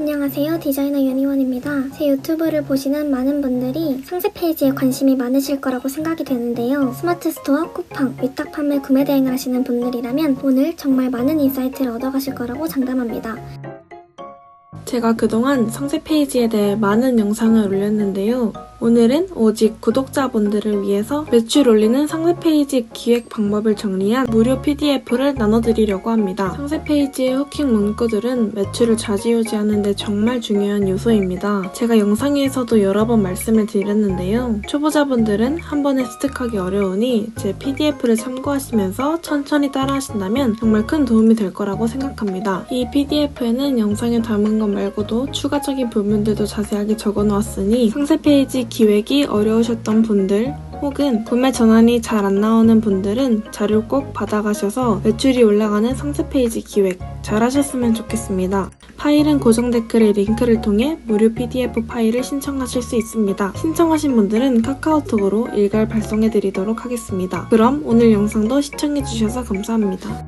안녕하세요. 디자이너 윤희원입니다. 제 유튜브를 보시는 많은 분들이 상세 페이지에 관심이 많으실 거라고 생각이 되는데요. 스마트 스토어, 쿠팡, 위탁 판매 구매 대행을 하시는 분들이라면 오늘 정말 많은 인사이트를 얻어가실 거라고 장담합니다. 제가 그동안 상세 페이지에 대해 많은 영상을 올렸는데요. 오늘은 오직 구독자분들을 위해서 매출 올리는 상세 페이지 기획 방법을 정리한 무료 PDF를 나눠드리려고 합니다. 상세 페이지의 후킹 문구들은 매출을 좌지우지하는 데 정말 중요한 요소입니다. 제가 영상에서도 여러 번 말씀을 드렸는데요. 초보자분들은 한 번에 습득하기 어려우니 제 PDF를 참고하시면서 천천히 따라 하신다면 정말 큰 도움이 될 거라고 생각합니다. 이 PDF에는 영상에 담은 것 말고도 추가적인 부분들도 자세하게 적어 놓았으니 상세 페이지 기획이 어려우셨던 분들 혹은 구매 전환이 잘 안 나오는 분들은 자료 꼭 받아가셔서 매출이 올라가는 상세 페이지 기획 잘 하셨으면 좋겠습니다. 파일은 고정 댓글의 링크를 통해 무료 PDF 파일을 신청하실 수 있습니다. 신청하신 분들은 카카오톡으로 일괄 발송해 드리도록 하겠습니다. 그럼 오늘 영상도 시청해 주셔서 감사합니다.